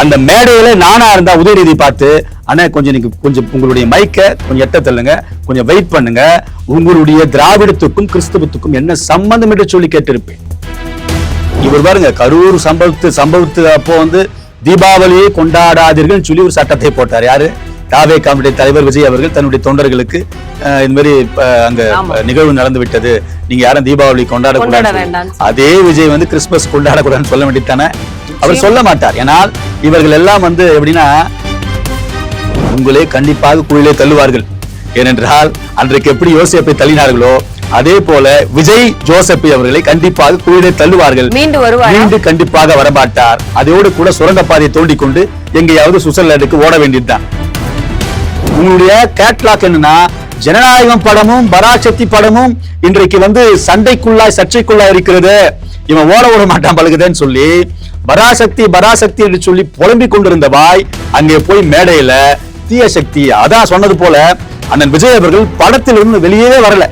அந்த மேடையில நானா இருந்தா உதயநிதி பார்த்து அண்ணா கொஞ்சம் நீங்க கொஞ்சம் உங்களுடைய மைக்க கொஞ்சம் எட்ட தள்ளுங்க கொஞ்சம் வெயிட் பண்ணுங்க. உங்களுடைய திராவிடத்துக்கும் கிறிஸ்தவத்துக்கும் என்ன சம்பந்தம் என்று சொல்லி கேட்டிருப்பேன். இவர் பாருங்க கரூர் சம்பவத்து சம்பவத்து அப்போ வந்து தீபாவளியை கொண்டாடாதீர்கள் சொல்லி ஒரு சட்டத்தை போட்டார். யாரு? தாவே காமெடி தலைவர் விஜய் அவர்கள் தன்னுடைய தொண்டர்களுக்கு இந்த மாதிரி அங்க. நிகழ்வு நடந்து விட்டது. நீங்க யாரும் தீபாவளி கொண்டாட கொண்டாடக்கூடாது அதே விஜய் வந்து கிறிஸ்துமஸ் கொண்டாடக்கூடாதுன்னு சொல்ல வேண்டியதானே அவர் சொல்ல மாட்டார் ஏனால் இவர்கள் எல்லாம் வந்து எப்படின்னா உங்களே கண்டிப்பாக குழிலே தள்ளுவார்கள். ஏனென்றால் அன்றைக்கு எப்படி யோசிப்பை தள்ளினார்களோ அதே போல விஜய் ஜோசப்பை அவர்களை கண்டிப்பாக குழிலே தள்ளுவார்கள். மீண்டு வருவாரா? மீண்டும் கண்டிப்பாக வரமாட்டார். அதோடு கூட சுரங்க பாதையை தோண்டிக் கொண்டு எங்கேயாவது சுவிட்சர்லாந்துக்கு ஓட வேண்டியதுதான். உங்களுடைய கேட்லாக் என்னன்னா ஜனநாயகம் படமும் பராசக்தி படமும் இன்றைக்கு வந்து சண்டைக்குள்ளாய் சர்ச்சைக்குள்ளாய் இருக்கிறது. இவன் ஓட ஓட மாட்டான் பழகுதேன்னு சொல்லி பராசக்தி பராசக்தி என்று சொல்லி புலம்பிக் கொண்டிருந்த வாய் அங்கே போய் மேடையில தீய சக்தி. அதான் சொன்னது போல அண்ணன் விஜய் அவர்கள் படத்திலிருந்து வெளியே வரல.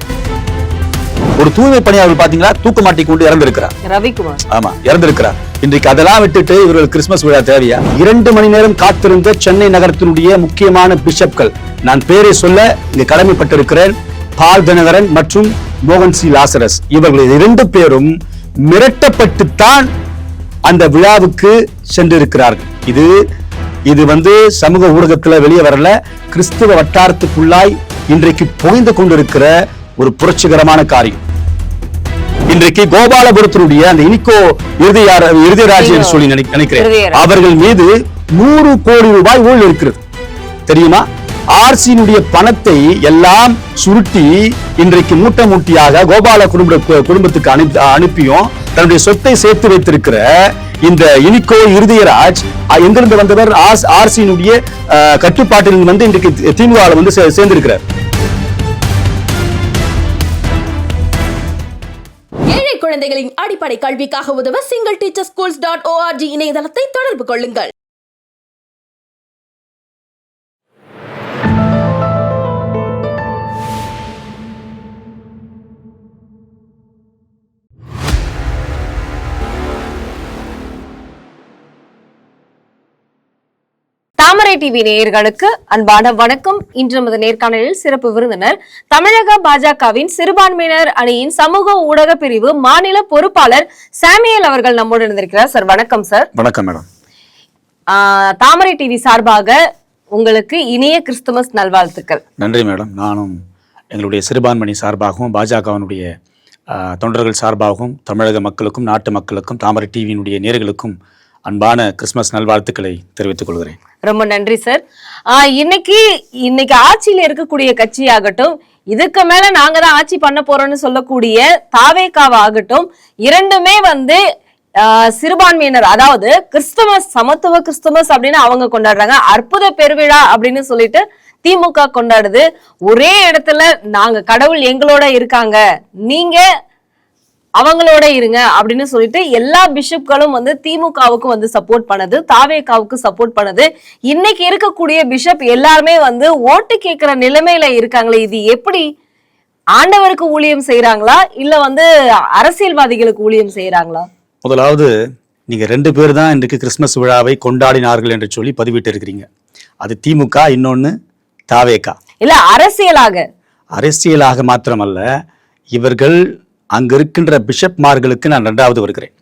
ஒரு தூய்மை பணியாளர் பாத்தீங்களா? தூக்கு மாட்டிக் கொண்டு இறந்திருக்கிறார். ரவிக்குமார். ஆமா இறந்திருக்கிறார். இன்றைக்கு அதெல்லாம் விட்டுட்டு இவர்கள் கிறிஸ்துமஸ் விழா தேவையா? இரண்டு மணி நேரம் காத்திருந்த சென்னை நகரத்தினுடைய முக்கியமான பிஷப்கள். நான் பேரை சொல்ல இங்கு கடமைப்பட்டிருக்கிறேன். பால் தினகரன் மற்றும் மோகன் சி. லாசரஸ். இவர்கள் இரண்டு பேரும் மிரட்டப்பட்டுத்தான் அந்த விழாவுக்கு சென்றிருக்கிறார்கள். இது இது வந்து சமூக ஊடகத்துல வெளியே வரல. கிறிஸ்துவ வட்டாரத்துக்குள்ளாய் இன்றைக்கு புகைந்து கொண்டிருக்கிற ஒரு புரட்சிகரமான காரியம். இன்றைக்கு கோபாலபுரத்தினுடைய அந்த இனிக்கோ இறுதியார இறுதிராஜ் என்று சொல்லி நினை- நினைக்கிறேன். அவர்கள் மீது நூறு கோடி ரூபாய் ஊழல் இருக்கிறது. தெரியுமா? ஆர்சியினுடைய பணத்தை எல்லாம் சுருட்டி இன்றைக்கு மூட்டை மூட்டியாக கோபால குடும்ப குடும்பத்துக்கு அனுப்பி அனுப்பியும் தன்னுடைய சொத்தை சேர்த்து வைத்திருக்கிற இந்த இனிக்கோ இருதயராஜ் எங்கிருந்து வந்தவர்? ஆர்சியினுடைய கட்டுப்பாட்டில் வந்து இன்றைக்கு திமுக வந்து சேர்ந்திருக்கிறார். ஏழை குழந்தைகளின் அடிப்படை கல்விக்காக உதவ single teacher schools dot O R G இணையதளத்தை தொடர்பு கொள்ளுங்கள். தாமரை டிவி நேயர்களுக்கு அன்பான வணக்கம். இன்று நமது நேர்காணலில் சிறப்பு விருந்தினர் தமிழக பாஜகவின் சிறுபான்மையினர் அணியின் சமூக ஊடக பிரிவு மாநில பொறுப்பாளர் சாமியல் அவர்கள் நம்மோடு இருந்திருக்கிறார் சார் வணக்கம் சார். வணக்கம் மேடம். தாமரை டிவி சார்பாக உங்களுக்கு இனிய கிறிஸ்துமஸ் நல்வாழ்த்துக்கள். நன்றி மேடம். நானும் எங்களுடைய சிறுபான்மணி சார்பாகவும் பாஜகவினுடைய தொண்டர்கள் சார்பாகவும் தமிழக மக்களுக்கும் நாட்டு மக்களுக்கும் தாமரை டிவியினுடைய நேர்களுக்கும் அன்பான கிறிஸ்மஸ் நல்வாழ்த்துக்களை தெரிவித்துக் கொள்கிறேன். ரொம்ப நன்றி சார். ஆஹ், இன்னைக்கு இன்னைக்கு ஆட்சியில் இருக்கக்கூடிய கட்சியாகட்டும் இதுக்கு மேல நாங்க தான் ஆட்சி பண்ண போறோம்னு சொல்லக்கூடிய தாவேக்காவா ஆகட்டும் இரண்டுமே வந்து சிறுபான்மையினர் அதாவது கிறிஸ்துமஸ் சமத்துவ கிறிஸ்துமஸ் அப்படின்னு அவங்க கொண்டாடுறாங்க. அற்புத பெருவிழா அப்படின்னு சொல்லிட்டு திமுக கொண்டாடுது. ஒரே இடத்துல நாங்க கடவுள் எங்களோட இருக்காங்க. நீங்க அவங்களோட இருங்க அப்படின்னு சொல்லிட்டு எல்லா பிஷப்களும் வந்து திமுகவுக்கு வந்து சப்போர்ட் பண்ணது தாவேகாவுக்கு சப்போர்ட் பண்ணது. இன்னைக்கு இருக்கக்கூடிய பிஷப் எல்லாருமே வந்து ஓட்டு கேட்கிற நிலைமையில இருக்காங்களே இது எப்படி ஆண்டவருக்கு ஊழியம் செய்யறாங்களா இல்ல வந்து அரசியல்வாதிகளுக்கு ஊழியம் செய்யறாங்களா முதலாவது நீங்க ரெண்டு பேர் தான் இன்றைக்கு கிறிஸ்மஸ் விழாவை கொண்டாடினார்கள் என்று சொல்லி பதிவிட்டு இருக்கிறீங்க அது திமுக இன்னொன்னு தாவேகா இல்ல அரசியலாக. அரசியலாக மாத்திரமல்ல இவர்கள் அங்கு இருக்கின்ற பிஷப்மார்களுக்கு நான் ரெண்டாவது வருகிறேன்.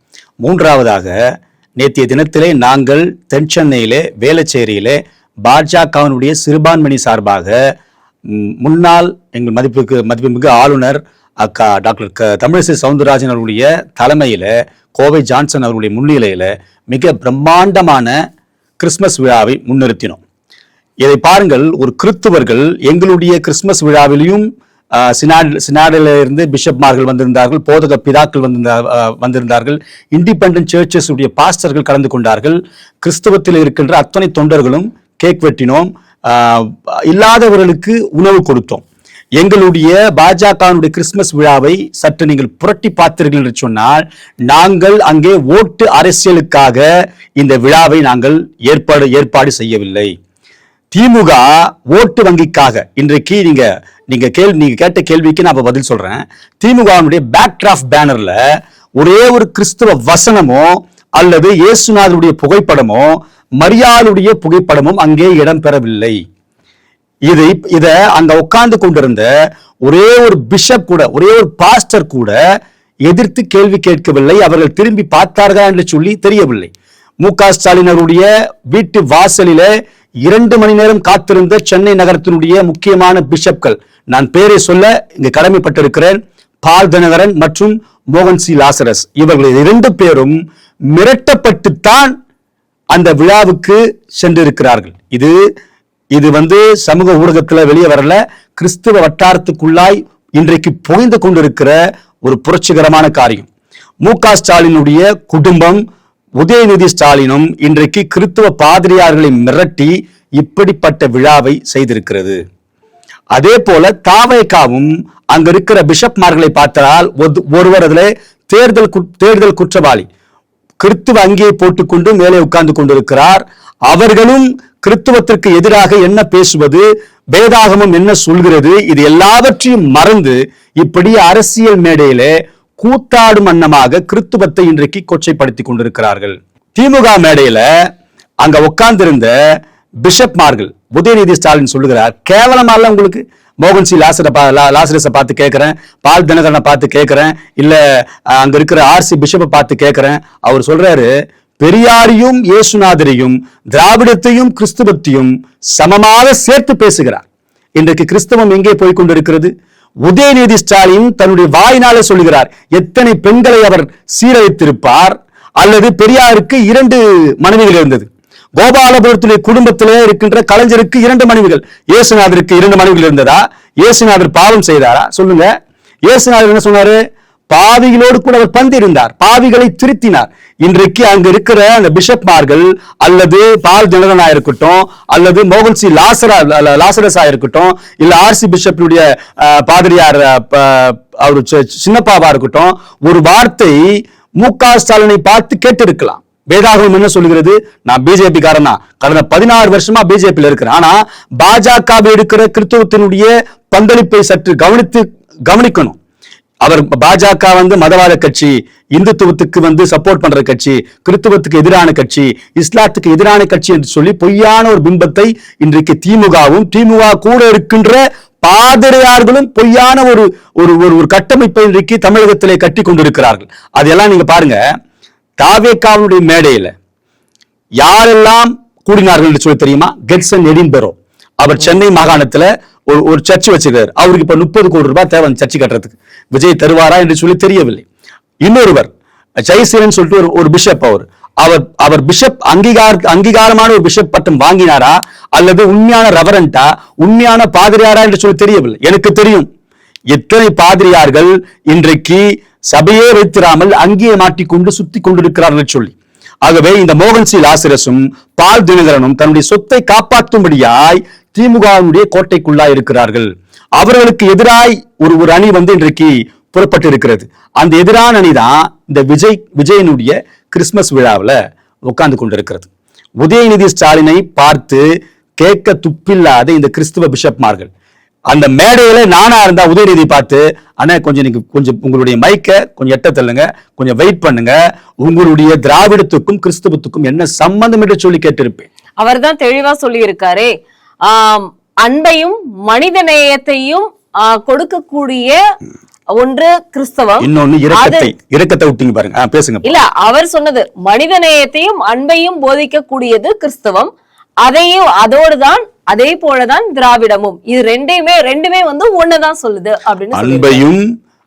மூன்றாவதாக நேற்றைய தினத்திலே நாங்கள் தென் சென்னையிலே வேளச்சேரியிலே பாஜகவினுடைய சிறுபான்மணி சார்பாக முன்னாள் எங்கள் மதிப்புக்கு மதிப்புமிகு ஆளுநர் அக்கா டாக்டர் க தமிழிசை சவுந்தரராஜன் அவருடைய தலைமையில் கோவை ஜான்சன் அவருடைய முன்னிலையில் மிக பிரம்மாண்டமான கிறிஸ்மஸ் விழாவை முன்னிறுத்தினோம். இதை பாருங்கள் ஒரு கிறிஸ்துவர்கள் எங்களுடைய கிறிஸ்மஸ் விழாவிலையும் சினாட் சினாடில இருந்து பிஷப்மார்கள் வந்திருந்தார்கள் போதக பிதாக்கள் வந்திருந்தா வந்திருந்தார்கள் இண்டிபெண்டன்ட் சர்ச்சஸ் உடைய பாஸ்டர்கள் கலந்து கொண்டார்கள் கிறிஸ்தவத்தில் இருக்கின்ற அத்தனை தொண்டர்களும் கேக் வெட்டினோம் இல்லாதவர்களுக்கு உணவு கொடுத்தோம். எங்களுடைய பாஜகவினுடைய கிறிஸ்துமஸ் விழாவை சற்று நீங்கள் புரட்டி பார்த்தீர்கள் என்று சொன்னால் நாங்கள் அங்கே ஓட்டு அரசியலுக்காக இந்த விழாவை நாங்கள் ஏற்பாடு ஏற்பாடு செய்யவில்லை. திமுக ஓட்டு வங்கிக்காக இன்றைக்கு நீங்க நீங்க கேள்வி நீங்க கேட்ட கேள்விக்கு நான் இப்ப பதில் சொல்றேன். திமுகவினுடைய பேக் டிராஃப்ட் பேனர்ல ஒரே ஒரு கிறிஸ்துவ வசனமோ அல்லது இயேசுநாதருடைய புகைப்படமோ மரியாளுடைய புகைப்படமும் அங்கே இடம்பெறவில்லை. இதை இத அங்க உட்கார்ந்து கொண்டிருந்த ஒரே ஒரு பிஷப் கூட ஒரே ஒரு பாஸ்டர் கூட எதிர்த்து கேள்வி கேட்கவில்லை. அவர்கள் திரும்பி பார்த்தார்களா என்று சொல்லி தெரியவில்லை. மு க ஸ்டாலின் அவருடைய வீட்டு வாசலிலே இரண்டு மணி நேரம் காத்திருந்த சென்னை நகரத்தினுடைய முக்கியமான பிஷப்கள். நான் பேரை சொல்ல இங்கு கடமைப்பட்டிருக்கிறேன். பால் தினகரன் மற்றும் மோகன் சி. லாசரஸ். இவர்கள் இரண்டு பேரும் மிரட்டப்பட்டுத்தான் அந்த விழாவுக்கு சென்றிருக்கிறார்கள். இது இது வந்து சமூக ஊடகத்துல வெளியே வரல. கிறிஸ்துவ வட்டாரத்துக்குள்ளாய் இன்றைக்கு புகைந்து கொண்டிருக்கிற ஒரு புரட்சிகரமான காரியம். மு க ஸ்டாலினுடைய குடும்பம் உதயநிதி ஸ்டாலினும் இன்றைக்கு கிறித்துவ பாதிரியார்களை மிரட்டி இப்படிப்பட்ட விழாவை செய்திருக்கிறது. அதே போல தாவேக்காவும் அங்க இருக்கிற பிஷப்மார்களை பார்த்தால் ஒருவர் அதுல தேர்தல் தேர்தல் குற்றவாளி. கிறித்துவ அங்கியை போட்டுக்கொண்டு மேலே உட்கார்ந்து கொண்டிருக்கிறார். அவர்களும் கிறித்துவத்திற்கு எதிராக என்ன பேசுவது வேதாகமம் என்ன சொல்கிறது இது எல்லாவற்றையும் மறந்து இப்படி அரசியல் மேடையிலே கூத்தாடும் வண்ணமாக கிறித்துவத்தை இன்றைக்கு கொச்சைப்படுத்தி கொண்டிருக்கிறார்கள். திமுக மேடையில அங்க உட்கார்ந்திருந்த பிஷப்மார்கள் உதயநிதி ஸ்டாலின் சொல்லுகிறார் கேவலமா உங்களுக்கு? மோகன் சி லாசரை பா லாசரஸை பார்த்து கேட்கறேன் பால் தினகரனை பார்த்து கேட்கறேன் இல்ல அஹ், அங்க இருக்கிற ஆர்சி பிஷப்பை பார்த்து கேட்குறேன் அவர் சொல்றாரு பெரியாரையும் இயேசுநாதரையும் திராவிடத்தையும் கிறிஸ்துவத்தையும் சமமாக சேர்த்து பேசுகிறார். இன்றைக்கு கிறிஸ்தவம் எங்கே போய் கொண்டிருக்கிறது? உதயநிதி ஸ்டாலின் தன்னுடைய வாயினாலே சொல்லுகிறார் எத்தனை பெண்களை அவர் சீரழித்திருப்பார்? அல்லது பெரியாருக்கு இரண்டு மனைவிகள் இருந்தது. கோபாலபுரத்துடைய குடும்பத்திலே இருக்கின்ற கலைஞருக்கு இரண்டு மனைவிகள். இயேசுநாதருக்கு இரண்டு மனைவிகள் இருந்ததா? இயேசுநாதர் பாவம் செய்தாரா? சொல்லுங்க. இயேசுநாதர் என்ன சொன்னாரு? பாவிகளோடு கூட அவர் பந்திருந்தார். பாவிகளை திருத்தினார். இன்றைக்கு அங்க இருக்கிற அந்த பிஷப்மார்கள் அல்லது பால் ஜனகனா இருக்கட்டும் அல்லது மோகன் சி லாசரா ல- லாசரஸா இருக்கட்டும் இல்ல ஆர்சி பிஷப்பினுடைய பாதிரியார் அவர் சின்னப்பாவா இருக்கட்டும் ஒரு வார்த்தை மு க ஸ்டாலினை பார்த்து கேட்டிருக்கலாம். வேதாகமம் என்ன சொல்லுகிறது நான் பிஜேபி காரனா கடந்த பதினாறு வருஷமா பிஜேபியில் இருக்கிறேன். ஆனா பாஜகவில் இருக்கிற கிறிஸ்துவத்தினுடைய பங்களிப்பை சற்று கவனித்து கவனிக்கணும். அவர் பாஜக வந்து மதவாத கட்சி இந்துத்துவத்துக்கு வந்து சப்போர்ட் பண்ற கட்சி கிறித்துவத்துக்கு எதிரான கட்சி இஸ்லாத்துக்கு எதிரான கட்சி என்று சொல்லி பொய்யான ஒரு பிம்பத்தை இன்றைக்கு திமுகவும் திமுக கூட இருக்கின்ற பாதிரியார்களும் பொய்யான ஒரு ஒரு ஒரு ஒரு கட்டமைப்பை இன்றைக்கு தமிழகத்திலே கட்டி கொண்டிருக்கிறார்கள். அதெல்லாம் நீங்க பாருங்க. தாவேக்காவுடைய மேடையில யாரெல்லாம் கூடினார்கள் என்று சொல்லி தெரியுமா? கெட்சன் எடின்பெரோ. அவர் சென்னை மாகாணத்துல ஒரு ஒரு சர்ச் வச்சிருக்காரு. அவருக்கு இப்ப முப்பது கோடி ரூபாய் தேவை அந்த சர்ச்சை கட்டுறதுக்கு. விஜய் தருவாரா என்று சொல்லி தெரியவில்லை. இன்னொருவர் ஜெயசீரன் சொல்லிட்டு ஒரு ஒரு பிஷப் அவர். அவர் அவர் பிஷப் அங்கீகார அங்கீகாரமான ஒரு பிஷப் பட்டம் வாங்கினாரா? அல்லது உண்மையான ரெவரண்டா உண்மையான பாதிரியாரா என்று சொல்லி தெரியவில்லை. எனக்கு தெரியும். எத்தனை பாதிரியார்கள் இன்றைக்கு சபையே வைத்திராமல் அங்கேயே மாட்டிக்கொண்டு சுத்தி கொண்டிருக்கிறார்கள் சொல்லி. ஆகவே இந்த மோகன் சி. லாசிரஸும் பால் தினகரனும் தன்னுடைய சொத்தை காப்பாற்றும்படியாய் திமுகவினுடைய கோட்டைக்குள்ளா இருக்கிறார்கள். அவர்களுக்கு எதிராய் ஒரு ஒரு அணி வந்து இன்றைக்கு புறப்பட்டு இருக்கிறது அந்த எதிரான அணி தான் இந்த விஜய் விஜயனுடைய கிறிஸ்மஸ் விழாவில் உட்கார்ந்து கொண்டிருக்கிறது. உதயநிதி ஸ்டாலினை பார்த்து கேட்க துப்பில்லாத இந்த கிறிஸ்துவ பிஷப்மார்கள். அந்த மேடையில நானா இருந்தா உதயநிதி பார்த்து அண்ணா கொஞ்சம் நீங்க கொஞ்சம் உங்களுடைய மைக்க கொஞ்சம் எட்ட தள்ளுங்க கொஞ்சம் வெயிட் பண்ணுங்க. உங்களுடைய திராவிடத்துக்கும் கிறிஸ்துவத்துக்கும் என்ன சம்பந்தம்? என்று சொல்லி கேட்டிருப்பேன். அவர் தான் தெளிவா சொல்லி இருக்காரே அன்பையும் மனித நேயத்தையும் கொடுக்கக்கூடிய ஒன்று கிறிஸ்தவம். இன்னொன்னு அது இரக்கத்தை இரக்கத்தை விட்டீங்க பாருங்க பேசுங்க இல்ல அவர் சொன்னது மனித நேயத்தையும் அன்பையும் போதிக்கக்கூடியது கிறிஸ்தவம். அதையும் அதோடுதான் அதே போலதான் திராவிடமும். இது ரெண்டையுமே ரெண்டுமே வந்து ஒண்ணுதான் சொல்லுது அப்படின்னு அன்பையும்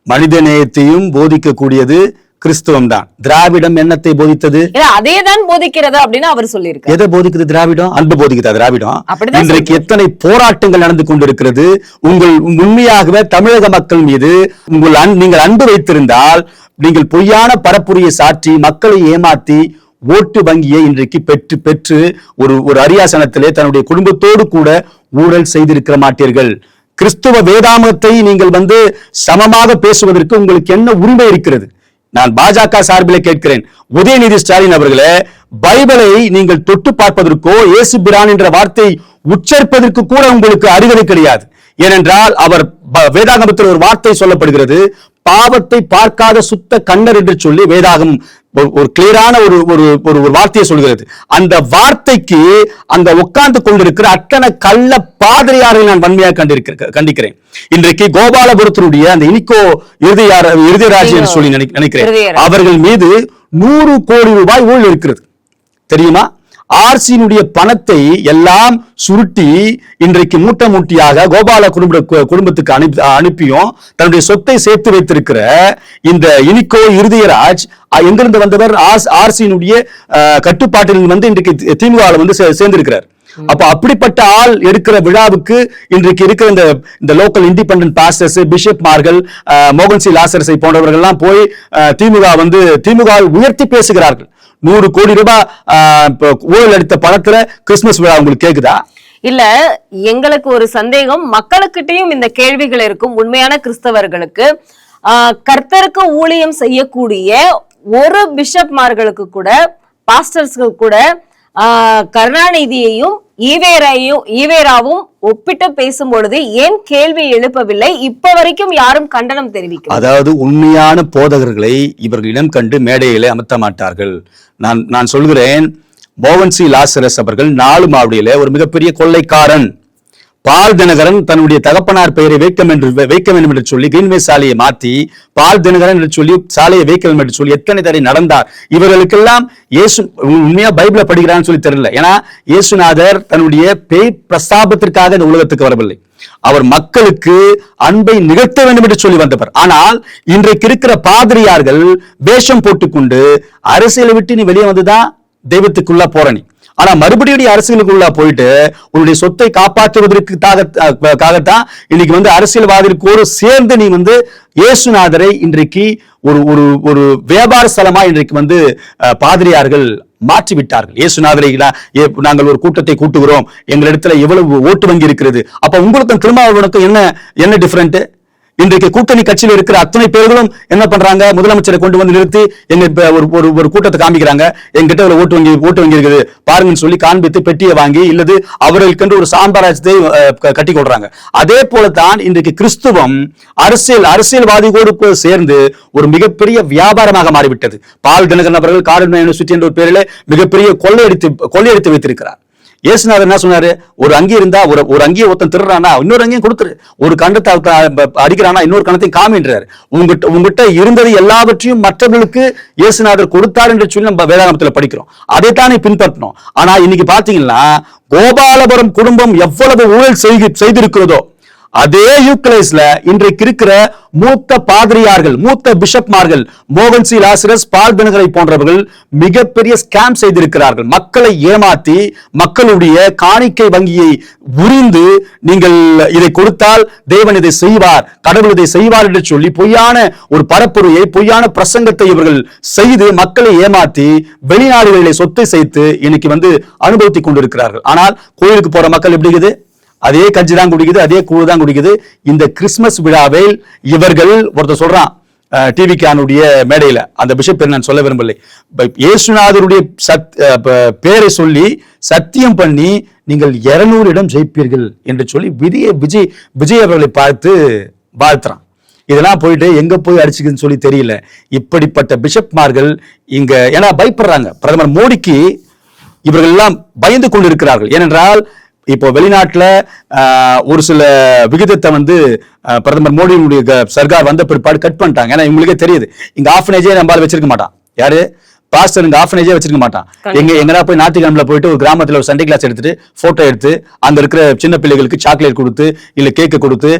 மனித நேயத்தையும் போதிக்கக்கூடியது கிறிஸ்துவம் தான் திராவிடம் என்னத்தை போதித்தது? அதே தான் போதிக்கிறது அப்படின்னு அவர் சொல்லியிருக்காரு. எதை போதிக்குது திராவிடம்? அன்பு போதிக்குதா திராவிடம்? இன்றைக்கு எத்தனை போராட்டங்கள் நடந்து கொண்டிருக்கிறது? உங்கள் உண்மையாகவே தமிழக மக்கள் மீது உங்கள் நீங்கள் அன்பு வைத்திருந்தால் நீங்கள் பொய்யான பரப்புரையை சாற்றி மக்களை ஏமாத்தி ஓட்டு வங்கியை இன்றைக்கு பெற்று பெற்று ஒரு ஒரு அரியாசனத்திலே தன்னுடைய குடும்பத்தோடு கூட ஊழல் செய்திருக்க மாட்டீர்கள். கிறிஸ்துவ வேதாமத்தை நீங்கள் வந்து சமமாக பேசுவதற்கு உங்களுக்கு என்ன உரிமை இருக்கிறது? நான் பாஜக சார்பில் கேட்கிறேன். உதயநிதி ஸ்டாலின் அவர்களே பைபிளை நீங்கள் தொட்டு பார்ப்பதற்கோ இயேசு பிரான் என்ற வார்த்தை உச்சரிப்பதற்கு கூட உங்களுக்கு அறிவுரை கிடையாது. ஏனென்றால் அவர் வேதாகமத்தில் ஒரு வார்த்தை சொல்லப்படுகிறது பாவத்தை பார்க்காத சுத்த கண்ணர் என்று சொல்லி வேதாகம் ஒரு கிளியரான ஒரு ஒரு ஒரு வார்த்தையை சொல்கிறது. அந்த வார்த்தைக்கு அங்க உட்கார்ந்து கொண்டிருக்கிற அத்தனை கள்ள பாதிரியாரை நான் வன்மையாக கண்டிருக்க கண்டிக்கிறேன். இன்றைக்கு கோபாலபுரத்தினுடைய அந்த இனிக்கோ இறுதியார இறுதிராஜ் என்று சொல்லி நினை- நினைக்கிறேன். அவர்கள் மீது நூறு கோடி ரூபாய் ஊழல் இருக்கிறது. தெரியுமா? ஆர்சியினுடைய பணத்தை எல்லாம் சுருட்டி இன்றைக்கு மூட்டை மூட்டியாக கோபால குடும்ப கு- குடும்பத்துக்கு அனுப்பி அனுப்பியும் தன்னுடைய சொத்தை சேர்த்து வைத்திருக்கிற இந்த இனிக்கோ இருதயராஜ் எங்கிருந்து வந்தவர்? ஆர்சியினுடைய கட்டுப்பாட்டில் வந்து இன்றைக்கு தி- திமுக வந்து சே- சேர்ந்திருக்கிறார். அப்ப அப்படிப்பட்ட ஆள் எடுக்கிற விழாவுக்கு இன்றைக்கு இருக்கிற இந்த இந்த லோக்கல் இண்டிபெண்டன்ட் பாஸ்டர்ஸ் பிஷப்மார்கள் மோகன் சி. லாசரசை போன்றவர்கள் எல்லாம் போய் திமுக வந்து திமுக உயர்த்தி பேசுகிறார்கள். நூறு கோடி ரூபாய் ஊழல் அடித்த பணத்துல கிறிஸ்துமஸ் விழா உங்களுக்கு கேக்குதா? இல்ல எங்களுக்கு ஒரு சந்தேகம். மக்களுக்கிட்டையும் இந்த கேள்விகள் இருக்கும் உண்மையான கிறிஸ்தவர்களுக்கு. கர்த்தருக்கு ஊழியம் செய்யக்கூடிய ஒரு பிஷப்மார்களுக்கு கூட பாஸ்டர்ஸ்கள் கூட கருணாநிதியையும் ஈவேராயும் ஈவேராவும் ஒப்பிட்டு பேசும் பொழுது ஏன் கேள்வி எழுப்பவில்லை? இப்ப வரைக்கும் யாரும் கண்டனம் தெரிவிக்கல அதாவது உண்மையான போதகர்களை இவர்கள் இனம் கண்டு மேடையிலே அமர்த்த மாட்டார்கள். நான் நான் சொல்கிறேன் மோகன் சி. லாசரஸ் அவர்கள் நாலு மாவடியில ஒரு மிகப்பெரிய கொள்ளைக்காரன். பால் தினகரன் தன்னுடைய தகப்பனார் பெயரை வைக்க வேண்டும் வைக்க வேண்டும் என்று சொல்லி கிரீன்வே சாலையை மாற்றி பால் தினகரன் என்று சொல்லி சாலையை வைக்க வேண்டும் என்று சொல்லி எத்தனை தடவை நடந்தார். இவர்களுக்கெல்லாம் இயேசு உண்மையா பைபிள படிக்கிறான்னு சொல்லி தெரியல. ஏன்னா இயேசுநாதர் தன்னுடைய பேய் பிரஸ்தாபத்திற்காக இந்த உலகத்துக்கு வரவில்லை. அவர் மக்களுக்கு அன்பை நிகழ்த்த வேண்டும் என்று சொல்லி வந்தவர். ஆனால் இன்றைக்கு இருக்கிற பாதிரியார்கள் வேஷம் போட்டுக்கொண்டு அரசியலை விட்டு நீ வெளியே வந்துதான் தெய்வத்துக்குள்ள போற நீ. ஆனா மறுபடியும் நீ அரசியலுக்குள்ள போயிட்டு உன்னுடைய சொத்தை காப்பாற்றுவதற்கு காகத்தான் இன்னைக்கு வந்து அரசியல்வாதிகளோடு சேர்ந்து நீ வந்து இயேசுநாதரை இன்றைக்கு ஒரு ஒரு ஒரு வியாபார ஸ்தலமா இன்றைக்கு வந்து பாதிரியார்கள் மாற்றி விட்டார்கள் இயேசுநாதரை நாங்கள் ஒரு கூட்டத்தை கூட்டுகிறோம். எங்களிடத்துல எவ்வளவு ஓட்டு வங்கி இருக்கிறது. அப்ப உங்களுக்கும் திருமாவளவனுக்கும் என்ன என்ன டிஃபரெண்ட் இன்றைக்கு கூட்டணி கட்சியில் இருக்கிற அத்தனை பேர்களும் என்ன பண்றாங்க? முதலமைச்சரை கொண்டு வந்து நிறுத்தி எங்க ஒரு ஒரு ஒரு கூட்டத்தை காமிக்கிறாங்க. எங்கிட்ட ஒரு ஓட்டு வங்கி ஓட்டு வங்கி இருக்குது. பாருங்கன்னு சொல்லி காண்பித்து பெட்டியை வாங்கி இல்லது அவர்களுக்கென்று ஒரு சாம்ராஜ்யத்தை கட்டி கொள்றாங்க. அதே போலத்தான் இன்றைக்கு கிறிஸ்துவம் அரசியல் அரசியல்வாதிகளோடு சேர்ந்து ஒரு மிகப்பெரிய வியாபாரமாக மாறிவிட்டது. பால் தினகரன் அவர்கள் கார்டன் யூனிவர்சிட்டி என்ற ஒரு பேரில் மிகப்பெரிய கொள்ளையடித்து கொள்ளையடித்து வைத்திருக்கிறார். இயேசுநாதர் என்ன சொன்னாரு? ஒரு அங்கி இருந்தா ஒரு ஒரு அங்கியை ஒருத்தன் திருறானா இன்னொரு அங்கேயும் கொடுத்துரு. ஒரு கண்டத்தை அடிக்கிறானா இன்னொரு கணத்தையும் காமின்றார். உங்ககிட்ட உங்ககிட்ட இருந்தது எல்லாவற்றையும் மற்றவர்களுக்கு இயேசுநாதர் கொடுத்தார் என்று சொல்லி நம்ம வேதாகமத்தில் படிக்கிறோம். அதைத்தானே பின்பற்றணும். ஆனா இன்னைக்கு பாத்தீங்கன்னா கோபாலபுரம் குடும்பம் எவ்வளவு ஊழல் செய்து செய்திருக்கிறதோ அதே யூக்கலைஸ்ல இன்றைக்கு இருக்கிற மூத்த பாதிரியார்கள் மூத்த பிஷப்மார்கள் மோகன் சி. லாசரஸ் பால் தினகரை போன்றவர்கள் மிகப்பெரிய ஸ்கேம் செய்திருக்கிறார்கள். மக்களை ஏமாத்தி மக்களுடைய காணிக்கை வங்கியை உரிந்து நீங்கள் இதை கொடுத்தால் தேவன் இதை செய்வார் கடவுள் இதை செய்வார் என்று சொல்லி பொய்யான ஒரு பரப்புரையை பொய்யான பிரசங்கத்தை இவர்கள் செய்து மக்களை ஏமாத்தி வெளிநாடுகளிலே சொத்தை சேர்த்து இன்னைக்கு வந்து அனுபவித்துக் கொண்டிருக்கிறார்கள். ஆனால் கோயிலுக்கு போற மக்கள் எப்படி இருக்குது? அதே கஞ்சி தான் குடிக்குது அதே கூழ் தான் குடிக்குது. இந்த கிறிஸ்மஸ் விழாவில் இவர்கள் ஒருத்தர் சொல்றான் டிவி கானுடைய மேடையில் அந்த பிஷப் பேர் நான் சொல்ல விரும்பலை இயேசுநாதருடைய சத் பேரை சொல்லி சத்தியம் பண்ணி நீங்கள் 200 இடம் ஜெயிப்பீர்கள் என்று சொல்லி விதிய விஜய் விஜய் அவர்களை பார்த்து வாழ்த்துறான். இதெல்லாம் போயிட்டு எங்க போய் அடிச்சுக்குன்னு சொல்லி தெரியல. இப்படிப்பட்ட பிஷப்மார்கள் இங்க ஏன்னா பயப்படுறாங்க. பிரதமர் மோடிக்கு இவர்கள் எல்லாம் பயந்து கொண்டிருக்கிறார்கள். ஏனென்றால் இப்போ வெளிநாட்டில் ஒரு சில விகிதத்தை வந்து பிரதமர் மோடியினுடைய க- சர்க்கார் வந்த பிற்பாடு கட் பண்ணிட்டாங்க. ஏன்னா இவங்களுக்கே தெரியுது. இங்கே ஆஃபனேஜே நம்மளால் வச்சிருக்க மாட்டான். யாரு? பாஸ்டர் இங்க ஆஃபனேஜே வச்சிருக்க மாட்டான். எங்க எங்கடா போய் ஞாயிற்றுக்கிழமையில போயிட்டு ஒரு கிராமத்துல ஒரு சண்டே கிளாஸ் எடுத்துட்டு போட்டோ எடுத்து அங்க இருக்கிற சின்ன பிள்ளைகளுக்கு சாக்லேட் கொடுத்து இல்ல கேக்கு கொடுத்து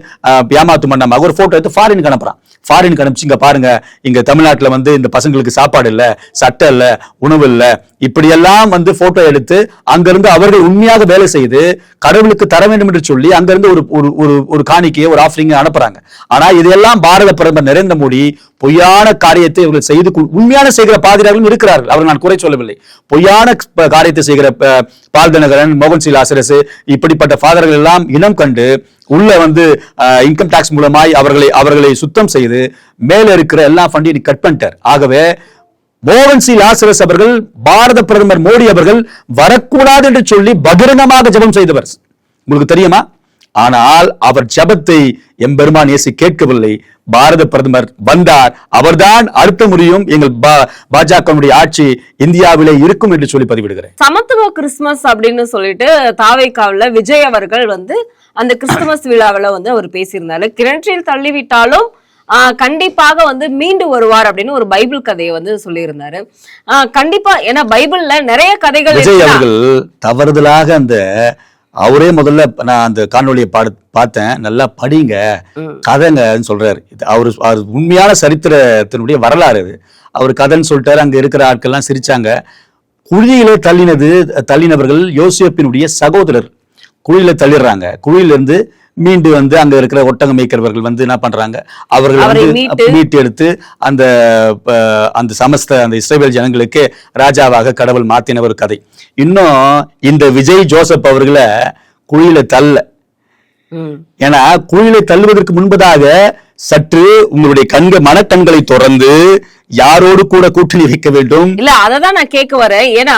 ஏமாத்து பண்ணாம ஒரு போட்டோ எடுத்து ஃபாரினுக்கு அனுப்புறான். ஃபாரினுக்கு அனுப்பிச்சு இங்க பாருங்க இங்க தமிழ்நாட்டுல வந்து இந்த பசங்களுக்கு சாப்பாடு இல்ல சட்டை இல்ல உணவு இல்ல இப்படியெல்லாம் வந்து போட்டோ எடுத்து அங்கிருந்து அவர்கள் உண்மையாக வேலை செய்து கடவுளுக்கு தர வேண்டும் என்று சொல்லி அங்கிருந்து ஒரு ஒரு ஒரு ஒரு காணிக்கையை ஒரு ஆஃபரிங் அனுப்புறாங்க. ஆனா இதெல்லாம் பாரத பிரதமர் நரேந்திர மோடி பொய்யான காரியத்தை இவர்கள் செய்து உண்மையான செய்கிற பாதிரியார்களும் இருக்கிறார்கள். அவர் நான் குறை சொல்லவில்லை. பொய்யான காரியத்தை செய்கிற பால் தினகரன் மோகன் சி லாசரஸ் இப்படிப்பட்ட ஃபாதர்கள் எல்லாம் இனம் கண்டு உள்ள வந்து இன்கம் டாக்ஸ் மூலமாய் அவர்களை அவர்களை சுத்தம் செய்து மேல இருக்கிற எல்லா ஃபண்டையும் கட் பண்ணிட்டார். ஆகவே மோகன் சி லாசரஸ் அவர்கள் பாரத பிரதமர் மோடி அவர்கள் வரக்கூடாது என்று சொல்லி பகிரங்கமாக ஜபம் செய்தவர். உங்களுக்கு தெரியுமா? ஆனால் அவர் ஜபத்தை எம்பெருமான் இயேசு கேட்கவில்லை. பாரத பிரதமர் வந்தார். அவர்தான் அடுத்த முறையும் எங்கள் பா- பாஜகவினுடைய ஆட்சி இந்தியாவிலே இருக்கும் என்று சொல்லி பதிவிடுகிறேன். சமத்துவ கிறிஸ்துமஸ் அப்படின்னு சொல்லிட்டு தாவேக்காவுல விஜய் அவர்கள் வந்து அந்த கிறிஸ்துமஸ் விழாவுல வந்து அவர் பேசியிருந்தாரு. கிணற்றில் தள்ளிவிட்டாலும் ஆஹ் கண்டிப்பாக வந்து மீண்டு வருவார் அப்படின்னு ஒரு பைபிள் கதையை வந்து சொல்லியிருந்தாரு. கண்டிப்பா ஏன்னா பைபிள்ல நிறைய கதைகள் அவர்கள் தவறுதலாக அந்த அவரே முதல்ல நான் அந்த காணொளியை பாடு பார்த்தேன். நல்லா படிங்க. கதைங்கன்னு சொல்றாரு. அவர் அவர் உண்மையான சரித்திரத்தினுடைய வரலாறு அது. அவர் கதைன்னு சொல்லிட்டாரு அங்க இருக்கிற ஆட்கள்லாம் சிரிச்சாங்க. குழியிலே தள்ளினது தள்ளினவர்கள் யோசிப்பினுடைய சகோதரர். குழியில தள்ளிடுறாங்க. குழியில இருந்து மீண்டு வந்து அங்க இருக்கிற ஒட்டகம் மேய்க்கிறவர்கள் வந்து என்ன பண்றாங்க அவர்கள் அவரை வந்து மீட்டு. எடுத்து அந்த அந்த சமஸ்த அந்த இஸ்ரேல் ஜனங்களுக்கு ராஜாவாக கடவுள் மாத்தின ஒரு கதை இன்னும் இந்த விஜய் ஜோசப் அவர்களை குழியில தள்ள. ஏன்னா குழியில தள்ளுவதற்கு முன்பதாக சற்று உங்களுடைய கண்க மனக்கண்களை திறந்து யாரோடு கூட கூட்டணி வைக்க வேண்டும்? இல்ல அததான் நான் கேட்க வரேன். ஏன்னா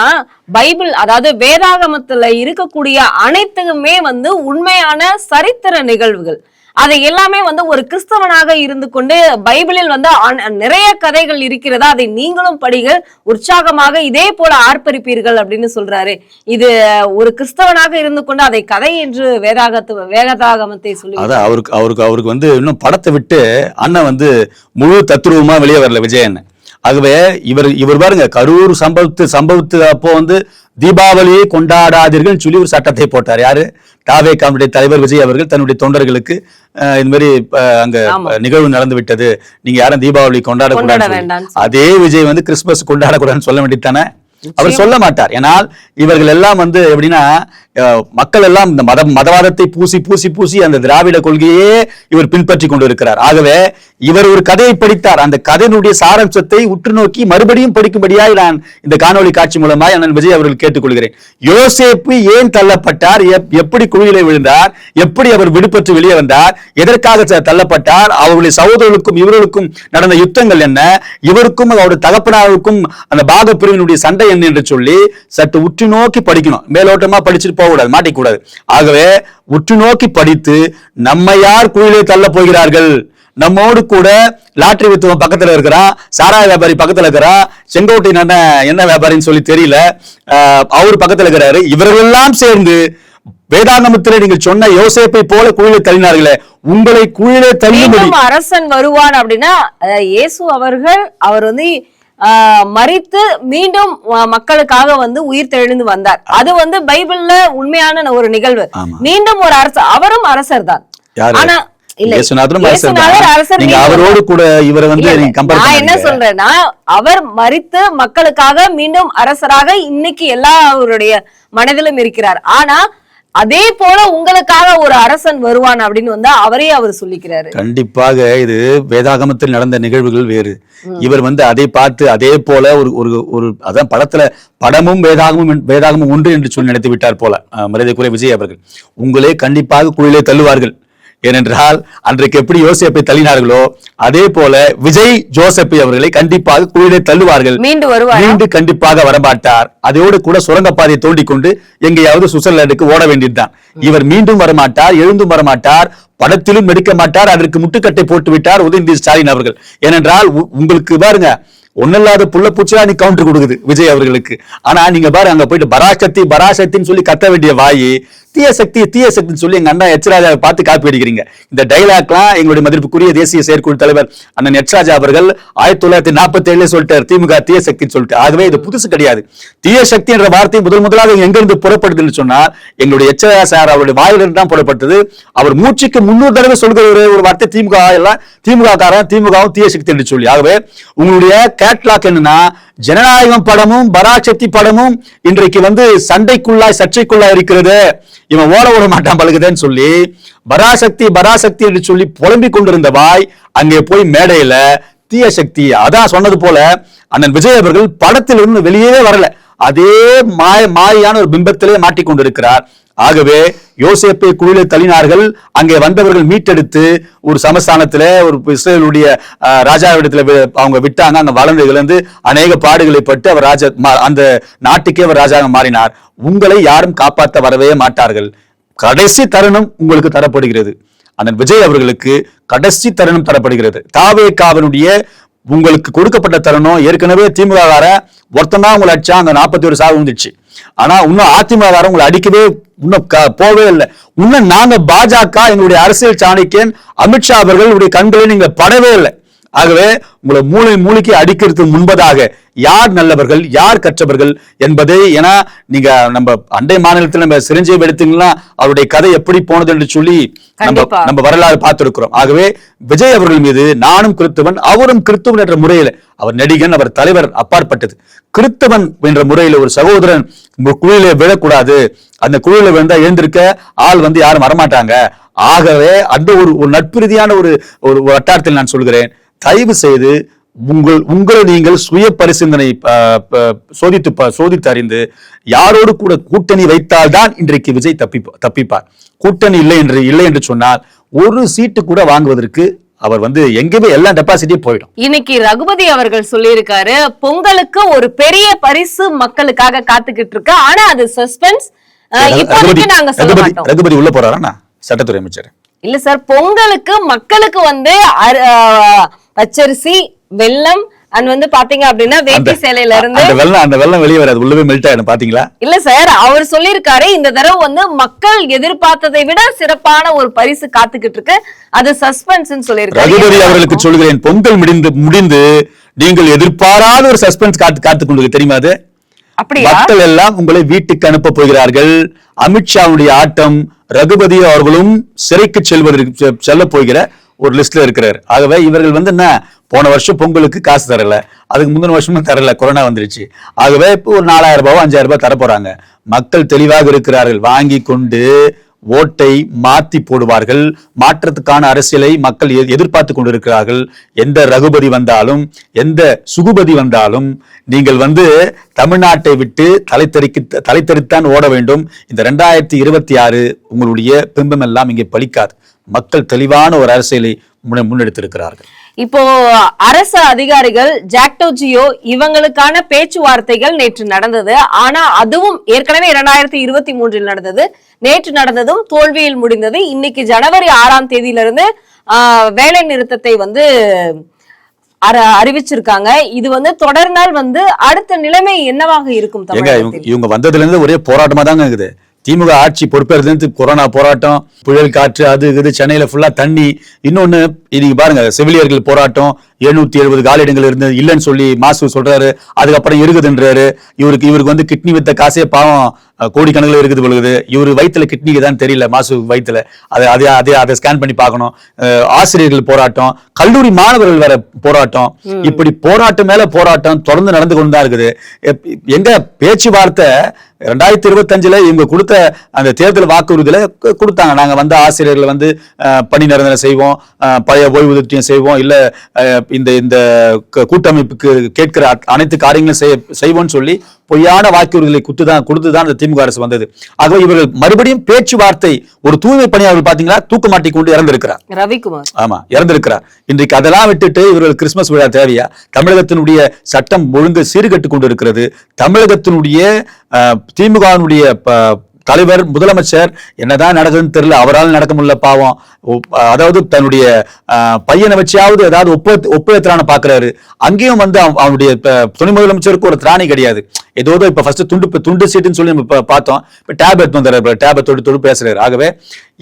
பைபிள் அதாவது வேதாகமத்துல இருக்கக்கூடிய அனைத்துமே வந்து உண்மையான சரித்திர நிகழ்வுகள். அதை எல்லாமே வந்து ஒரு கிறிஸ்தவனாக இருந்து கொண்டு பைபிளில் வந்து நிறைய கதைகள் இருக்கிறதா அதை நீங்களும் படிகள் உற்சாகமாக இதே போல ஆர்ப்பரிப்பீர்கள் அப்படின்னு சொல்றாரு. இது ஒரு கிறிஸ்தவனாக இருந்து கொண்டு அதை கதை என்று வேதாகத்து வேதாகமத்தை சொல்லி அதான் அவருக்கு அவருக்கு அவருக்கு வந்து இன்னும் படத்தை விட்டு அண்ணன் வந்து முழு தத்ரூபமா வெளியே வரல விஜயன். ஆகவே இவர் இவர் பாருங்க கரூர் சம்பவத்து சம்பவத்து அப்போ வந்து தீபாவளியை கொண்டாடாதீர்கள் சொல்லி ஒரு சட்டத்தை போட்டார். யாரு? தாவே காமுடைய தலைவர் விஜய் அவர்கள் தன்னுடைய தொண்டர்களுக்கு அஹ், இந்த மாதிரி அங்க. நிகழ்வு நடந்து விட்டது நீங்க யாரும் தீபாவளி கொண்டாட கொண்டாடக்கூடாது அதே விஜய் வந்து கிறிஸ்துமஸ் கொண்டாடக்கூடாதுன்னு சொல்ல வேண்டியதானே அவர் சொல்ல மாட்டார் ஏனால் இவர்கள் எல்லாம் வந்து எப்படின்னா மக்கள் எல்லாம் இந்த மத மதவாதத்தை பூசி பூசி பூசி அந்த திராவிட கொள்கையே இவர் பின்பற்றி கொண்டு இருக்கிறார் ஆகவே இவர் ஒரு கதையை படித்தார். அந்த கதையினுடைய சாராம்சத்தை உற்று நோக்கி மறுபடியும் படிக்கும்படியாய் நான் இந்த காணொளி காட்சி மூலமாய் அண்ணன் விஜய் அவர்கள் கேட்டுக்கொள்கிறேன். யோசேப்பு ஏன் தள்ளப்பட்டார்? எப்- எப்படி குழியிலே விழுந்தார்? எப்படி அவர் விடுபட்டு வெளியே வந்தார்? எதற்காக தள்ளப்பட்டார்? அவருடைய சகோதரர்களுக்கும் இவர்களுக்கும் நடந்த யுத்தங்கள் என்ன? இவருக்கும் அவருடைய தகப்பனாருக்கும் அந்த பாக பிரிவினுடைய சண்டை என்ன என்று சொல்லி சற்று உற்று நோக்கி படிக்கணும். மேலோட்டமா படிச்சுட்டு போக கூடாது மாட்டிக்கூடாது ஆகவே உற்று நோக்கி படித்து நம்ம யார் குழியிலே தள்ள போகிறார்கள்? நம்மோடு கூட லாட்டரி வித்துவன் பக்கத்துல இருக்கிறான் சாராய வியாபாரி பக்கத்துல இருக்கிறான் செங்கோட்டை என்ன என்ன வியாபாரின்னு சொல்லி தெரியல. அவர் பக்கத்துல இருக்கிறாரு. இவர்களெல்லாம் சேர்ந்து வேதாந்தமத்திலே நீங்கள் சொன்ன யோசேப்பை போல குழியிலே தள்ளினார்களே உங்களை தள்ளும்படி மீண்டும் அரசன் வருவான் அப்படின்னா இயேசு அவர்கள் அவர் வந்து ஆஹ், மரித்து மீண்டும் மக்களுக்காக வந்து உயிர் தெழுந்து வந்தார். அது வந்து பைபிள்ல உண்மையான ஒரு நிகழ்வு. மீண்டும் ஒரு அரசர் அவரும் அரசர் தான்? ஆனா அவரோடு கூட இவரை வந்து நான் என்ன சொல்றேன்னா அவர் மரித்து மக்களுக்காக மீண்டும் அரசராக இன்னைக்கு எல்லாருடைய மனதிலும் இருக்கிறார். ஆனா அதே போல உங்களுக்காக ஒரு அரசன் வருவான் அப்படின்னு வந்து அவரே அவர் சொல்லிக்கிறாரு. கண்டிப்பாக இது வேதாகமத்தில் நடந்த நிகழ்வுகள் வேறு. இவர் வந்து அதை பார்த்து அதே போல ஒரு ஒரு ஒரு அதான் படத்துல படமும் வேதாகமும் வேதாகமும் ஒன்று என்று சொல்லி நினைத்து விட்டார் போல மரியாதைக்குரிய விஜய் அவர்கள். உங்களே கண்டிப்பாக குழியிலே தள்ளுவார்கள். ஏனென்றால் அன்றைக்கு எப்படி யோசேப்பை தள்ளினார்களோ அதே போல விஜய் ஜோசப்பை அவர்களை கண்டிப்பாக குழியிலே தள்ளுவார்கள். மீண்டு வருவார்? மீண்டு கண்டிப்பாக வரமாட்டார். அதோடு கூட சுரங்கப்பாதையை தோண்டிக் கொண்டு எங்கேயாவது சுவிட்சர்லாந்துக்கு ஓட வேண்டியதுதான். இவர் மீண்டும் வரமாட்டார் எழுந்தும் வரமாட்டார் படத்திலும் நடிக்க மாட்டார் அதற்கு முட்டுக்கட்டை போட்டு விட்டார் உதயநிதி ஸ்டாலின் அவர்கள். ஏனென்றால் உங்களுக்கு பாருங்க ஒன்னில்லாத புள்ள பூச்சியா நீ கவுண்டர் கொடுக்குது விஜய் அவர்களுக்கு. ஆனா நீங்க பாரு அங்க போயிட்டு பராசக்தி பராசக்தின்னு சொல்லி கத்த வேண்டிய வாயி தீய சக்தி தீய சக்தின்னு சொல்லி எங்க அண்ணா எச்ராஜாவை பார்த்து காப்பி அடிக்கிறீங்க. இந்த டைலாக்லாம் எங்களுடைய மதிப்புக்குரிய தேசிய செயற்குழு தலைவர் அண்ணன் எச்ராஜா அவர்கள் ஆயிரத்தி தொள்ளாயிரத்தி நாற்பத்தி ஏழுல சொல்லிட்டார். திமுக தீய சக்தின்னு சொல்லிட்டு. ஆகவே இது புதுசு கிடையாது. தீய சக்தி என்ற வார்த்தை முதல் முதலாக எங்கிருந்து புறப்படுதுன்னு சொன்னால் எங்களுடைய எச்ராஜா சார் அவருடைய வாயிலிருந்து தான் புறப்பட்டது. அவர் மூச்சுக்கு முன்னூறு தடவை சொல்கிற ஒரு ஒரு வார்த்தை திமுக எல்லாம் திமுக காரன் திமுகவும் தீய சக்தி என்று சொல்லி. ஆகவே உங்களுடைய கேட்லாக் என்னன்னா ஜனநாயகம் படமும் பராசக்தி படமும் இன்றைக்கு வந்து சண்டைக்குள்ளாய் சர்ச்சைக்குள்ளாய் இருக்கிறது. இவன் ஓட ஓட மாட்டான் பழுகுதேன்னு சொல்லி பராசக்தி பராசக்தி என்று சொல்லி புலம்பிக் கொண்டிருந்த வாய் அங்கே போய் மேடையில தீய சக்தி அதான் சொன்னது போல அண்ணன் விஜய் அவர்கள் படத்திலிருந்து வெளியே வரல. அதே மாய மாயான ஒரு பிம்பத்திலே மாட்டிக்கொண்டிருக்கிறார். ஆகவே யோசேப்பை குழியில தள்ளினார்கள். அங்கே வந்தவர்கள் மீட்டெடுத்து ஒரு சமஸ்தானத்துல ஒரு இஸ்ரேலுடைய ராஜாவிடத்துல அவங்க விட்டாங்க. அங்க வளர்ந்து இழந்து அநேக பாடுகளை பட்டு அவர் ராஜா மா- அந்த நாட்டுக்கே அவர் ராஜாக மாறினார். உங்களை யாரும் காப்பாற்ற வரவே மாட்டார்கள். கடைசி தருணம் உங்களுக்கு தரப்படுகிறது. அண்ணன் விஜய் அவர்களுக்கு கடைசி தருணம் தரப்படுகிறது. தாவேகாவினுடைய உங்களுக்கு கொடுக்கப்பட்ட தருணம் ஏற்கனவே திமுக ஒருத்தன் தான் உங்களை அடிச்சா அங்க நாற்பத்தி ஒரு சாவு வந்துச்சு ஆனா இன்னும் அதிமுக உங்களை அடிக்கவே இன்னும் க- போவே இல்லை. இன்னும் நாங்க பாஜக எங்களுடைய அரசியல் சாணக்கியன் அமித்ஷா அவர்களுடைய கண்களை நீங்க படவே இல்லை. ஆகவே உங்களை மூளை மூளைக்கு அடிக்கிறதுக்கு முன்பதாக யார் நல்லவர்கள் யார் கற்றவர்கள் என்பதை ஏன்னா நீங்க நம்ம அண்டை மாநிலத்தில் நம்ம சிரஞ்சீவி எடுத்தீங்கன்னா அவருடைய கதை எப்படி போனது என்று சொல்லி நம்ம. நம்ம வரலாறு பார்த்திருக்கிறோம். ஆகவே விஜய் அவர்கள் மீது நானும் கிறிஸ்தவன் அவரும் கிறிஸ்தவன் என்ற முறையில் அவர் நடிகன் அவர் தலைவர் அப்பாற்பட்டது. கிறிஸ்தவன் என்ற முறையில் ஒரு சகோதரன் குழியில விழக்கூடாது. அந்த குழியில விழுந்தா எழுந்திருக்க ஆள் வந்து யாரும் வரமாட்டாங்க. ஆகவே அந்த ஒரு ஒரு நட்பு ரீதியான ஒரு ஒரு வட்டாரத்தில் நான் சொல்கிறேன். தயவு செய்து உங்கள் உங்களை நீங்கள் சுய பரிசிந்தனை ஆ, ப- சோதித்து சோதித்து அறிந்து யாரோடு கூட கூட்டணி வைத்தால்தான் இன்றைக்கு விஜய் தப்பி தப்பிப்பார். கூட்டணி இல்லை என்று இல்லை என்று சொன்னால் ஒரு சீட்டு கூட வாங்குவதற்கு அவர் வந்து எங்கேயுமே எல்லா டெபாசிட்டியும் போயிடும். இன்னைக்கு ரகுபதி அவர்கள் சொல்லியிருக்காரு பொங்கலுக்கு ஒரு பெரிய பரிசு மக்களுக்காக காத்துக்கிட்டு இருக்கு. ஆனா அது சஸ்பென்ஸ் இப்போதைக்கு நாங்க ரகுபதி உள்ள போறாரா சட்டத்துறை அமைச்சர். இல்ல சார் பொங்கலுக்கு மக்களுக்கு வந்து பச்சரிசி வெல்லம் அண்ட் வந்து பாத்தீங்க அப்படின்னா வேட்டி சேலையில இருந்து அந்த வெள்ளம் அந்த வெள்ளம் வெளியே வராது. உள்ளவே மெல்ட் ஆயிடும். பாத்தீங்களா? இல்ல சார் அவர் சொல்லியிருக்காரு இந்த தடவை வந்து மக்கள் எதிர்பார்த்ததை விட சிறப்பான ஒரு பரிசு காத்துக்கிட்டு இருக்கு. அது சஸ்பென்ஸ் சொல்லியிருக்காரு. ரகுபதி அவர்களுக்கு? சொல்கிறேன் பொங்கல் முடிந்து முடிந்து நீங்கள் எதிர்பாராத ஒரு சஸ்பென்ஸ் காத்து காத்து கொண்டு தெரியுமா அது? மக்கள் எல்லாம் உங்களை வீட்டுக்கு அனுப்ப போகிறார்கள். அமித்ஷாவுடைய ஆட்டம் ரகுபதி அவர்களும் சிறைக்கு செல்வதற்கு செ- செல்ல போகிற ஒரு லிஸ்ட்ல இருக்கிறார். ஆகவே இவர்கள் வந்து என்ன? போன வருஷம் பொங்கலுக்கு காசு தரல. அதுக்கு முந்தின வருஷமும் தரல. கொரோனா வந்துருச்சு. ஆகவே இப்போ ஒரு நாலாயிரம் ரூபாவோ அஞ்சாயிரம் ரூபாய் தர போறாங்க மக்கள் தெளிவாக இருக்கிறார்கள். வாங்கி கொண்டு ஓட்டை மாத்தி போடுவார்கள். மாற்றத்துக்கான அரசியலை மக்கள் எதிர்பார்த்து கொண்டிருக்கிறார்கள். எந்த ரகுபதி வந்தாலும் எந்த சுகுபதி வந்தாலும் நீங்கள் வந்து தமிழ்நாட்டை விட்டு தலைத்தறிக்கு தலைத்தறித்தான் ஓட வேண்டும். இந்த ரெண்டாயிரத்தி இருபத்தி ஆறு உங்களுடைய பிம்பம் எல்லாம் இங்கே பலிக்காது. மக்கள் தெளிவான ஒரு அரசியலை முன்னெடுத்திருக்கிறார்கள். இப்போ அரசு அதிகாரிகள் ஜாக்டோ ஜியோ இவங்களுக்கான பேச்சுவார்த்தைகள் நேற்று நடந்தது. ஆனா அதுவும் ஏற்கனவே இரண்டாயிரத்தி இருபத்தி மூன்றில் நடந்தது. நேற்று நடந்ததும் தோல்வியில் முடிந்தது. இன்னைக்கு ஜனவரி ஆறாம் தேதியிலிருந்து ஆஹ், வேலை நிறுத்தத்தை வந்து அறிவிச்சிருக்காங்க. இது வந்து தொடர்ந்தால் வந்து அடுத்த நிலைமை என்னவாக இருக்கும் இவங்க வந்ததுல இருந்து ஒரே போராட்டமா தாங்க இருக்குது. திமுக ஆட்சி பொறுப்பேறது கொரோனா போராட்டம் புயல் காற்று அது இது சென்னையில ஃபுல்லா தண்ணி. இன்னொன்னு இன்னைக்கு பாருங்க செவிலியர்கள் போராட்டம் எழுநூத்தி எழுபது காலிடங்கள் இருந்தது இல்லைன்னு சொல்லி மாசு சொல்றாரு. அதுக்கப்புறம் இருக்குதுன்றாரு. இவருக்கு இவருக்கு வந்து கிட்னி வித்த காசே பாவம். கோடிக்கணக்கில் இருக்குது பொழுது இவர் வயித்துல கிட்னிக்கு தான் தெரியல மாசு வயித்துல. அதை அதே அதே அதை ஸ்கேன் பண்ணி பார்க்கணும். ஆசிரியர்கள் போராட்டம் கல்லூரி மாணவர்கள் வேற போராட்டம். இப்படி போராட்டம் மேல போராட்டம் தொடர்ந்து நடந்து கொண்டு தான் இருக்குது. எங்க பேச்சுவார்த்தை ரெண்டாயிரத்தி இருபத்தஞ்சுல இவங்க கொடுத்த அந்த தேர்தல் வாக்குறுதியில கொடுத்தாங்க. நாங்க வந்து ஆசிரியர்களை வந்து பணி நிரந்தரம் செய்வோம் அஹ், பழைய ஓய்வூதியம் செய்வோம் இல்ல அஹ், இந்த இந்த கூட்டமைப்புக்கு கேட்கிற அனைத்து காரியங்களும் செய்ய செய்வோம்னு சொல்லி பொய்யான வாக்குறுதிகளை குத்துதான் கொடுத்துதான் அந்த திமுக அரசு வந்தது. ஆகவே இவர்கள் மறுபடியும் பேச்சுவார்த்தை ஒரு தூய்மை பணியாளர்கள் பாத்தீங்களா தூக்கு மாட்டி கொண்டு இறந்திருக்கிறார். ரவிக்குமார். ஆமா இறந்திருக்கிறார். இன்றைக்கு அதெல்லாம் விட்டுட்டு இவர்கள் கிறிஸ்துமஸ் விழா தேவையா? தமிழகத்தினுடைய சட்டம் ஒழுங்கு சீர்கட்டு கொண்டு இருக்கிறது தமிழகத்தினுடைய அஹ், திமுகவினுடைய தலைவர் முதலமைச்சர் என்னதான் நடக்குதுன்னு தெரியல. அவரால் நடக்க முடியல பாவம். அதாவது தன்னுடைய பையனை வச்சியாவது ஏதாவது ஒப்ப ஒப்பேத்திரான பாக்குறாரு. அங்கேயும் வந்து அவனுடைய துணை முதலமைச்சருக்கு ஒரு திராணி கிடையாது. ஏதோ இப்ப ஃபர்ஸ்ட் துண்டு துண்டு சீட்டுன்னு சொல்லி நம்ம பார்த்தோம். இப்ப டேப் எடுத்து வந்தாரு. டேபை தொட்டு தொடு பேசுறாரு. ஆகவே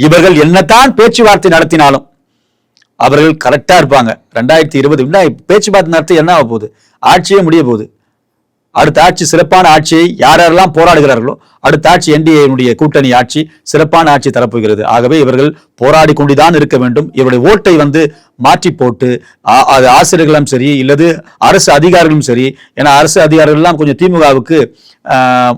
இவர்கள் என்னதான் பேச்சுவார்த்தை நடத்தினாலும் அவர்கள் கரெக்டா இருப்பாங்க. ரெண்டாயிரத்தி இருபது பேச்சுவார்த்தை நடத்தி என்ன ஆக போகுது? ஆட்சியே முடிய போகுது. அடுத்த ஆட்சி சிறப்பான ஆட்சியை யார் யாரெல்லாம் போராடுகிறார்களோ அடுத்த ஆட்சி என்டிஏனுடைய கூட்டணி ஆட்சி சிறப்பான ஆட்சி தரப்போகிறது. ஆகவே இவர்கள் போராடி கொண்டுதான் இருக்க வேண்டும். இவருடைய ஓட்டை வந்து மாற்றி போட்டு அது ஆசிரியர்களும் சரி இல்லது அரசு அதிகாரிகளும் சரி ஏன்னா அரசு அதிகாரிகள்லாம் கொஞ்சம் திமுகவுக்கு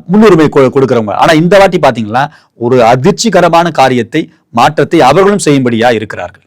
முன்னுரிமை கொ- ஆனால் இந்த வாட்டி பார்த்தீங்கன்னா ஒரு அதிர்ச்சிகரமான காரியத்தை மாற்றத்தை அவர்களும் செய்யும்படியாக இருக்கிறார்கள்.